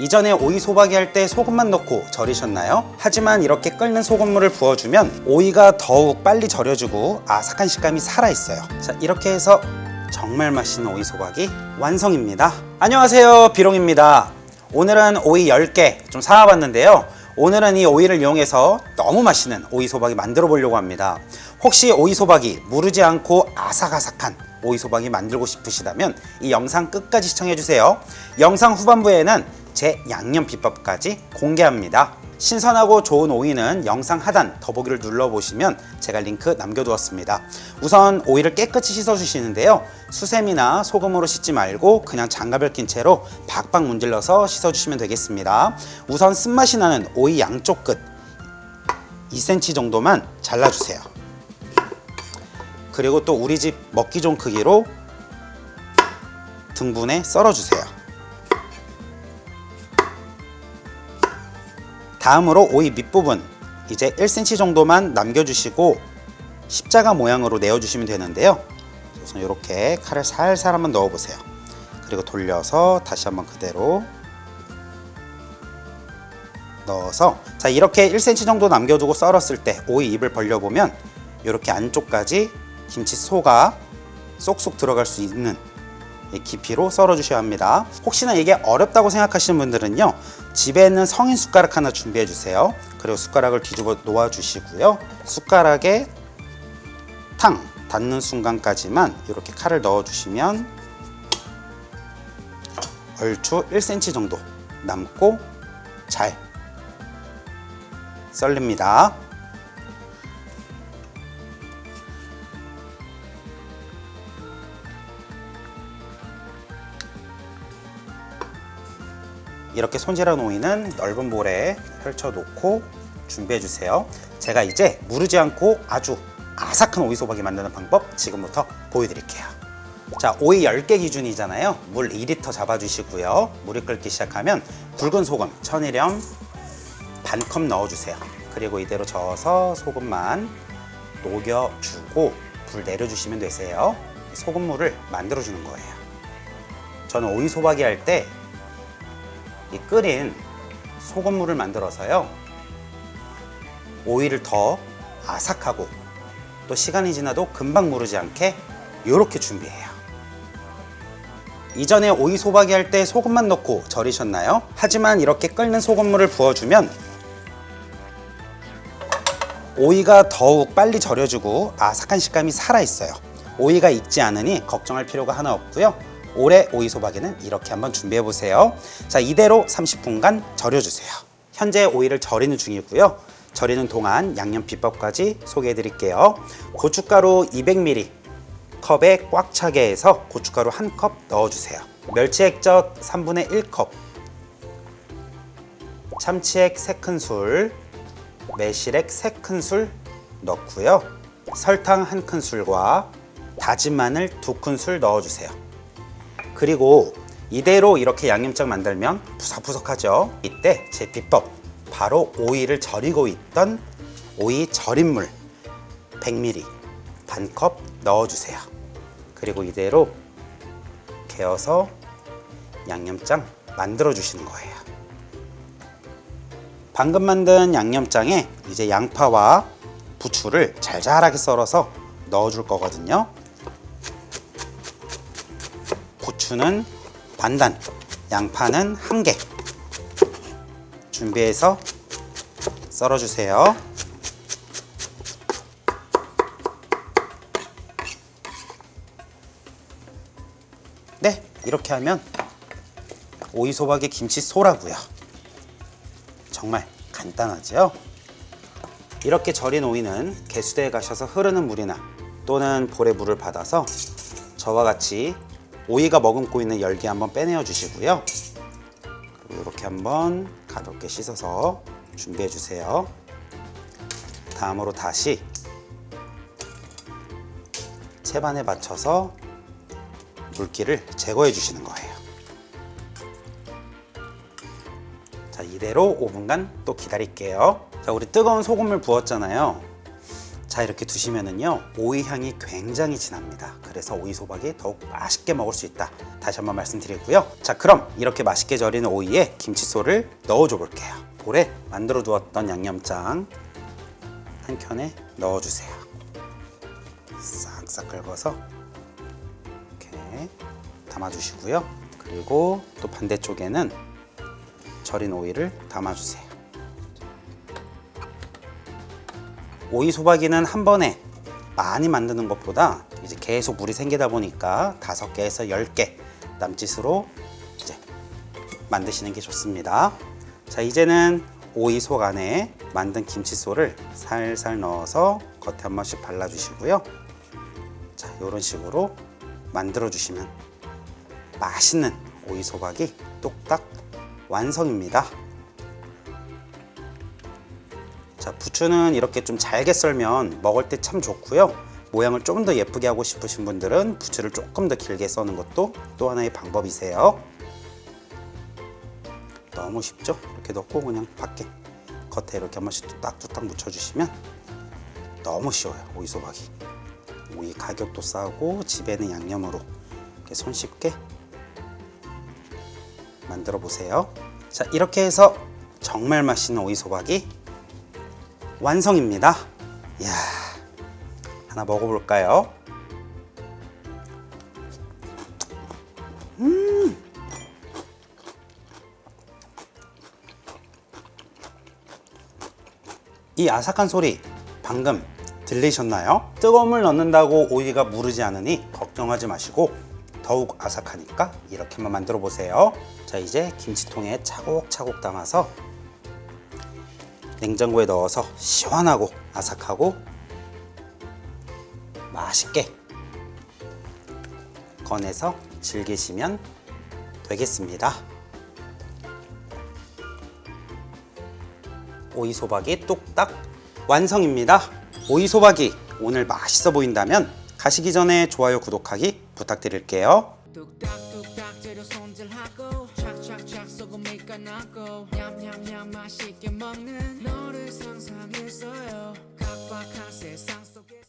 이전에 오이 소박이 할 때 소금만 넣고 절이셨나요? 하지만 이렇게 끓는 소금물을 부어주면 오이가 더욱 빨리 절여지고 아삭한 식감이 살아있어요. 자, 이렇게 해서 정말 맛있는 오이 소박이 완성입니다. 안녕하세요. 비롱입니다. 오늘은 오이 10개 좀 사와봤는데요. 오늘은 이 오이를 이용해서 너무 맛있는 오이 소박이 만들어 보려고 합니다. 혹시 오이 소박이 무르지 않고 아삭아삭한 오이 소박이 만들고 싶으시다면 이 영상 끝까지 시청해 주세요. 영상 후반부에는 제 양념 비법까지 공개합니다. 신선하고 좋은 오이는 영상 하단 더보기를 눌러보시면 제가 링크 남겨두었습니다. 우선 오이를 깨끗이 씻어주시는데요. 수세미나 소금으로 씻지 말고 그냥 장갑을 낀 채로 박박 문질러서 씻어주시면 되겠습니다. 우선 쓴맛이 나는 오이 양쪽 끝 2cm 정도만 잘라주세요. 그리고 또 우리 집 먹기 좋은 크기로 등분에 썰어주세요. 다음으로 오이 밑부분 이제 1cm 정도만 남겨주시고 십자가 모양으로 내어주시면 되는데요. 우선 이렇게 칼을 살살 한번 넣어보세요. 그리고 돌려서 다시 한번 그대로 넣어서 자 이렇게 1cm 정도 남겨두고 썰었을 때 오이 입을 벌려보면 이렇게 안쪽까지 김치 소가 쏙쏙 들어갈 수 있는 이 깊이로 썰어 주셔야 합니다. 혹시나 이게 어렵다고 생각하시는 분들은요. 집에 있는 성인 숟가락 하나 준비해 주세요. 그리고 숟가락을 뒤집어 놓아 주시고요. 숟가락에 탕 닿는 순간까지만 이렇게 칼을 넣어 주시면 얼추 1cm 정도 남고 잘 썰립니다. 이렇게 손질한 오이는 넓은 볼에 펼쳐 놓고 준비해 주세요. 제가 이제 무르지 않고 아주 아삭한 오이 소박이 만드는 방법 지금부터 보여드릴게요. 자, 오이 10개 기준이잖아요. 물 2리터 잡아주시고요. 물이 끓기 시작하면 굵은 소금 1000g 반컵 넣어주세요. 그리고 이대로 저어서 소금만 녹여주고 불 내려주시면 되세요. 소금물을 만들어주는 거예요. 저는 오이 소박이 할 때 이 끓인 소금물을 만들어서요. 오이를 더 아삭하고 또 시간이 지나도 금방 무르지 않게 이렇게 준비해요. 이전에 오이 소박이 할 때 소금만 넣고 절이셨나요? 하지만 이렇게 끓는 소금물을 부어주면 오이가 더욱 빨리 절여지고 아삭한 식감이 살아있어요. 오이가 익지 않으니 걱정할 필요가 하나 없고요. 올해 오이 소박이는 이렇게 한번 준비해 보세요. 자, 이대로 30분간 절여주세요. 현재 오이를 절이는 중이고요. 절이는 동안 양념 비법까지 소개해 드릴게요. 고춧가루 200ml 컵에 꽉 차게 해서 고춧가루 한 컵 넣어주세요. 멸치 액젓 3분의 1컵, 참치액 3큰술, 매실액 3큰술 넣고요. 설탕 1큰술과 다진 마늘 2큰술 넣어주세요. 그리고 이대로 이렇게 양념장 만들면 푸석푸석하죠. 이때 제 비법 바로 오이를 절이고 있던 오이 절인 물 100ml 반컵 넣어주세요. 그리고 이대로 개어서 양념장 만들어 주시는 거예요. 방금 만든 양념장에 이제 양파와 부추를 잘잘하게 썰어서 넣어 줄 거거든요. 부추는 반단, 양파는 한 개. 준비해서 썰어주세요. 네, 이렇게 하면 오이 소박의 김치 소라고요. 정말 간단하죠? 이렇게 절인 오이는 개수대에 가셔서 흐르는 물이나 또는 볼에 물을 받아서 저와 같이 오이가 머금고 있는 열기 한번 빼내어 주시고요. 그리고 이렇게 한번 가볍게 씻어서 준비해 주세요. 다음으로 다시 채반에 맞춰서 물기를 제거해 주시는 거예요. 자, 이대로 5분간 또 기다릴게요. 자, 우리 뜨거운 소금을 부었잖아요. 자, 자 이렇게 두시면은요 오이 향이 굉장히 진합니다. 그래서 오이 소박이 더욱 맛있게 먹을 수 있다. 다시 한번 말씀드리고요. 자 그럼 이렇게 맛있게 절인 오이에 김치소를 넣어줘 볼게요. 볼에 만들어 두었던 양념장 한 켠에 넣어주세요. 싹싹 긁어서 이렇게 담아주시고요. 그리고 또 반대쪽에는 절인 오이를 담아주세요 오이 소박이는 한 번에 많이 만드는 것보다 이제 계속 물이 생기다 보니까 다섯 개에서 열 개 남짓으로 이제 만드시는 게 좋습니다. 자 이제는 오이 속 안에 만든 김치소를 살살 넣어서 겉에 한 번씩 발라주시고요. 자 이런 식으로 만들어 주시면 맛있는 오이 소박이 뚝딱 완성입니다. 자 부추는 이렇게 좀 잘게 썰면 먹을 때 참 좋고요. 모양을 좀 더 예쁘게 하고 싶으신 분들은 부추를 조금 더 길게 써는 것도 또 하나의 방법이세요. 너무 쉽죠? 이렇게 넣고 그냥 밖에 겉에 이렇게 한 번씩 뚝딱뚝딱 묻혀주시면 너무 쉬워요 오이 소박이. 오이 가격도 싸고 집에는 양념으로 이렇게 손쉽게 만들어 보세요. 자 이렇게 해서 정말 맛있는 오이 소박이 완성입니다. 이야, 하나 먹어볼까요? 음. 이 아삭한 소리 방금 들리셨나요? 뜨거운 물 넣는다고 오이가 무르지 않으니 걱정하지 마시고 더욱 아삭하니까 이렇게만 만들어 보세요. 자, 이제 김치통에 차곡차곡 담아서 냉장고에 넣어서 시원하고 아삭하고 맛있게 꺼내서 즐기시면 되겠습니다. 오이 소박이 뚝딱 완성입니다. 오이 소박이 오늘 맛있어 보인다면 가시기 전에 좋아요, 구독하기 부탁드릴게요. 뚝딱뚝딱 재료 손질하고 소금이 까나고 냠냠냠 맛있게 먹는 너를 상상했어요. 각박한 세상 속에